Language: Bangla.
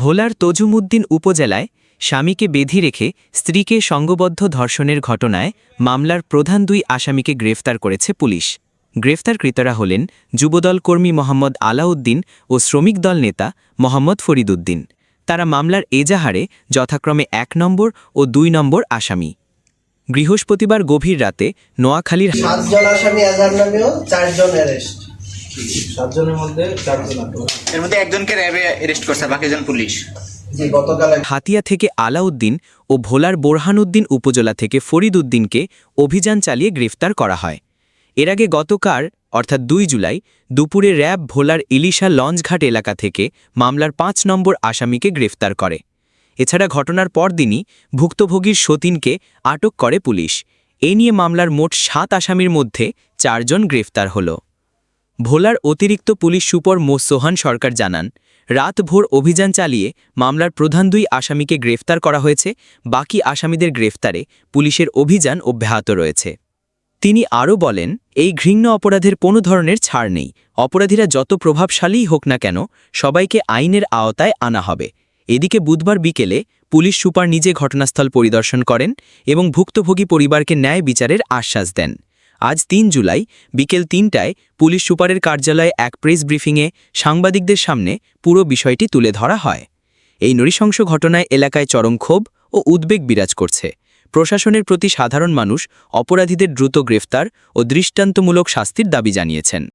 ভোলার তজুমুদ্দিন উপজেলায় স্বামীকে বেঁধি রেখে স্ত্রীকে সঙ্গবদ্ধ ধর্ষণের ঘটনায় মামলার প্রধান দুই আসামিকে গ্রেফতার করেছে পুলিশ। গ্রেফতারকৃতরা হলেন যুবদল কর্মী মোহাম্মদ আলাউদ্দিন ও শ্রমিক দল নেতা মোহাম্মদ ফরিদুদ্দিন তারা মামলার এজাহারে যথাক্রমে এক নম্বর ও দুই নম্বর আসামি। বৃহস্পতিবার গভীর রাতে নোয়াখালীর সাতজন আসামি নামেও চারজন অ্যারেস্ট সাতজনের মধ্যে চারজন এর মধ্যে একজনকে র্যাবে অ্যারেস্ট করছে বাকিজন পুলিশ। জি গতকাল এক হাতিয়া থেকে আলাউদ্দিন ও ভোলার বোরহানুদ্দিন উপজেলা থেকে ফরিদ উদ্দিনকে অভিযান চালিয়ে গ্রেফতার করা হয়। এর আগে গতকাল অর্থাৎ দুই জুলাই দুপুরে র্যাব ভোলার ইলিশা লঞ্চঘাট এলাকা থেকে মামলার পাঁচ নম্বর আসামিকে গ্রেফতার করে। এছাড়া ঘটনার পরদিনই ভুক্তভোগীর সতীনকে আটক করে পুলিশ। এ নিয়ে মামলার মোট সাত আসামির মধ্যে চারজন গ্রেফতার হল। ভোলার অতিরিক্ত পুলিশ সুপার মো সোহান সরকার জানান রাতভোর অভিযান চালিয়ে মামলার প্রধান দুই আসামিকে গ্রেফতার করা হয়েছে, বাকি আসামিদের গ্রেফতারে পুলিশের অভিযান অব্যাহত রয়েছে। তিনি আরও বলেন, এই ঘৃণ্য অপরাধের কোনো ধরনের ছাড় নেই, অপরাধীরা যত প্রভাবশালীই হোক না কেন, সবাইকে আইনের আওতায় আনা হবে। এদিকে বুধবার বিকেলে পুলিশ সুপার নিজে ঘটনাস্থল পরিদর্শন করেন এবং ভুক্তভোগী পরিবারকে ন্যায় বিচারের আশ্বাস দেন। আজ তিন জুলাই, বিকেল তিনটায় পুলিশ সুপারের কার্যালয়ে এক প্রেস ব্রিফিংয়ে সাংবাদিকদের সামনে পুরো বিষয়টি তুলে ধরা হয়। এই নৃশংস ঘটনায় এলাকায় চরম ক্ষোভ ও উদ্বেগ বিরাজ করছে। প্রশাসনের প্রতি সাধারণ মানুষ অপরাধীদের দ্রুত গ্রেফতার ও দৃষ্টান্তমূলক শাস্তির দাবি জানিয়েছেন।